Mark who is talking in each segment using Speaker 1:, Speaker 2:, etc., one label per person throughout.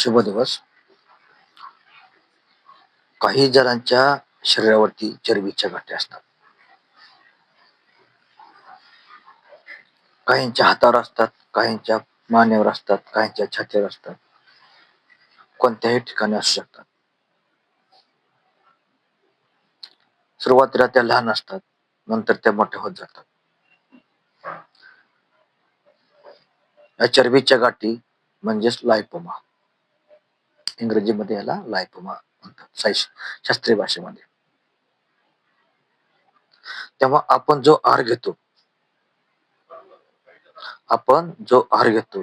Speaker 1: शुभ दिवस. काही जणांच्या शरीरावरती चरबीच्या गाठी असतात. काहींच्या हातावर असतात काहींच्या मानेवर असतात काहींच्या छातीवर असतात. कोणत्याही ठिकाणी असू शकतात. सुरुवातीला त्या लहान असतात नंतर त्या मोठ्या होत जातात. या चरबीच्या गाठी म्हणजेच लायपोमा. इंग्रजीमध्ये याला लायपोमा म्हणतात शास्त्रीय भाषेमध्ये. तेव्हा आपण जो आहार घेतो आपण जो आहार घेतो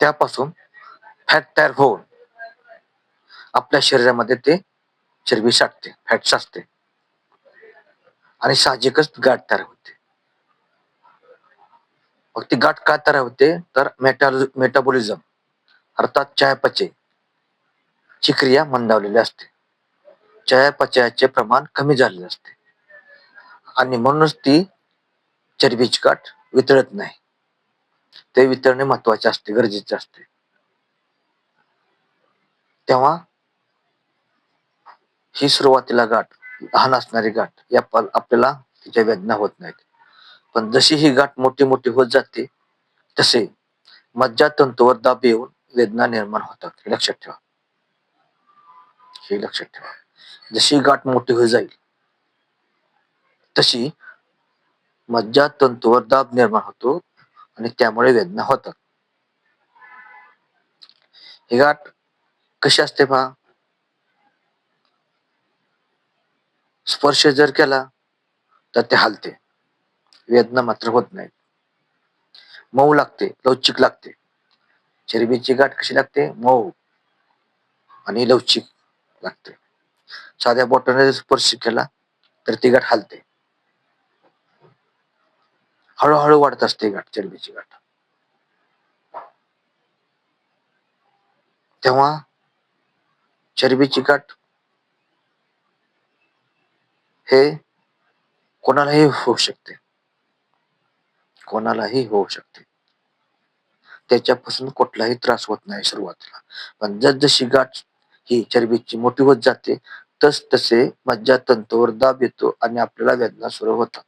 Speaker 1: त्यापासून फॅट तयार होऊन आपल्या शरीरामध्ये ते चरबी साठते फॅट साचते आणि साहजिकच गाठ तयार होते. मग ती गाठ का तयार होते? तर मेटा मेटाबॉलिझम अर्थात चयापचय. ची क्रिया मंदावलेली असते. चयापचयाचे प्रमाण कमी झालेले असते. आणि म्हणूनच ती चरबीची गाठ वितळत नाही. ते वितळणे महत्त्वाचे असते गरजेचे असते. तेव्हा ही सुरुवातीला गाठ लहान असणारी गाठ या आपल्याला तिच्या वेदना होत नाहीत. पण जशी ही गाठ मोठी मोठी होत जाते तसे मज्जातंतूवर दाब येऊन वेदना निर्माण होतात. हे लक्षात ठेवा. हे लक्षात ठेवा. जशी गाठ मोठी होत जाईल तशी मज्जा तंतूवर दाब निर्माण होतो आणि त्यामुळे वेदना होतात. ही गाठ कशी असते पहा. स्पर्श जर केला तर ते हालते. वेदना मात्र होत नाही मऊ लागते लवचिक लागते. चरबीची गाठ कशी लागते? मऊ आणि लवचिक लागते. साध्या बोटाने स्पर्श केला तर ती गाठ हालते. हळूहळू वाढत असते गाठ चरबीची गाठ. तेव्हा चरबीची गाठ हे कोणालाही होऊ शकते. कोणालाही होऊ शकते. त्याच्यापासून कुठलाही त्रास होत नाही सुरुवातीला. पण जसजशी गाठ ही चरबीची मोठी होत जाते तस तसे मज्जातंतूवर दाब येतो आणि आपल्याला वेदना सुरू होतात.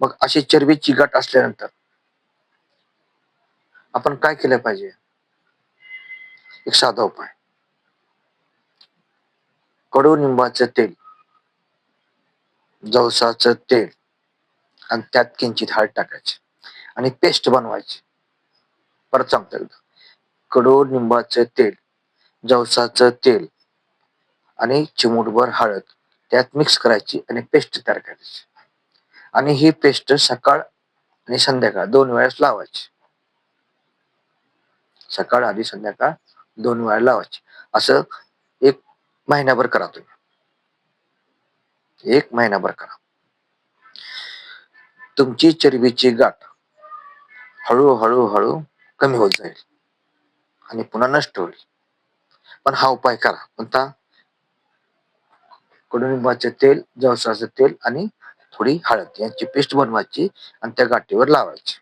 Speaker 1: मग अशी चरबीची गाठ असल्यानंतर आपण काय केलं पाहिजे? एक साधा उपाय. कडुनिंबाचं तेल जवसाचं तेल आणि त्यात किंचित हळद टाकायची. आणि पेस्ट बनवायची. परत सांगतो एकदा. कडुनिंबाचं तेल जवसाचं तेल आणि चिमूटभर हळद त्यात मिक्स करायची आणि पेस्ट तयार करायची. आणि ही पेस्ट सकाळ आणि संध्याकाळ दोन वेळेस लावायची. सकाळ आणि संध्याकाळ दोन वेळा लावायची. असं एक महिनाभर करा तुम्ही. एक महिनाभर करा. तुमची चरबीची गाठ हळूहळू हळू कमी होत जाईल. आणि पुन्हा नष्ट होईल. पण हा उपाय करा. कोणता? कडुनिंबाचे तेल जवसाचं तेल आणि थोडी हळद. यांची पेस्ट बनवायची आणि त्या गाठीवर लावायची.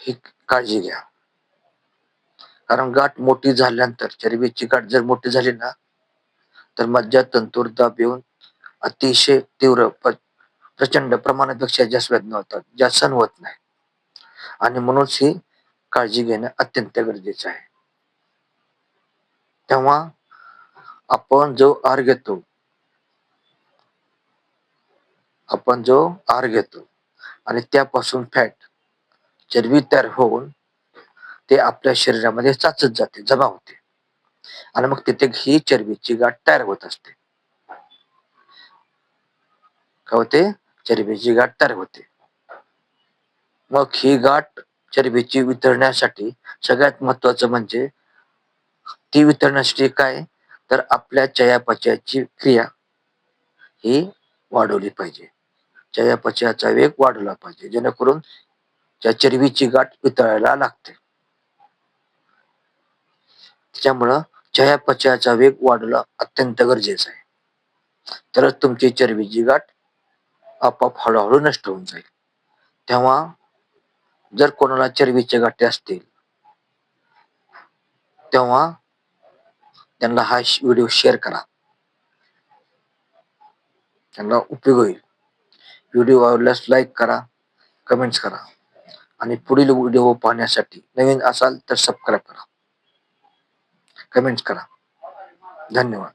Speaker 1: ही काळजी घ्या. कारण गाठ मोठी झाल्यानंतर चरबीची गाठ जर मोठी झाली ना तर मज्जा तंतूर दाब येऊन अतिशय तीव्र प- प्रचंड प्रमाणापेक्षा जास्त वेदना होतात ज्या सण होत नाही. आणि म्हणूनच ही काळजी घेणं अत्यंत गरजेचं आहे. तेव्हा आपण जो आहार घेतो आपण जो आहार घेतो आणि त्यापासून फॅट चरबी तयार होऊन ते आपल्या शरीरामध्ये चाचत जाते जमा होते. आणि मग तिथे ही चरबीची गाठ तयार होत असते. काय होते? चरबीची गाठ तयार होते. मग ही गाठ चरबीची वितरण्यासाठी सगळ्यात महत्वाचं म्हणजे ती वितरण्यासाठी काय? तर आपल्या चयापचयाची क्रिया ही वाढवली पाहिजे. चयापचयाचा वेग वाढवला पाहिजे जेणेकरून त्या चरबीची गाठ वितळायला लागते. त्याच्यामुळं चयापचयाचा वेग वाढवणं अत्यंत गरजेचं आहे. तरच तुमची चरबीची गाठ आपोआप हळूहळू नष्ट होऊन जाईल. तेव्हा जर कोणाला चरबीचे गाठी असतील तेव्हा त्यांना हा व्हिडिओ शेअर करा. त्यांना उपयोग होईल. व्हिडिओ आवडल्यास लाईक करा कमेंट्स करा आणि पुढील व्हिडिओ पाहण्यासाठी नवीन असाल तर सबस्क्राईब करा. कमेंट्स करा. धन्यवाद.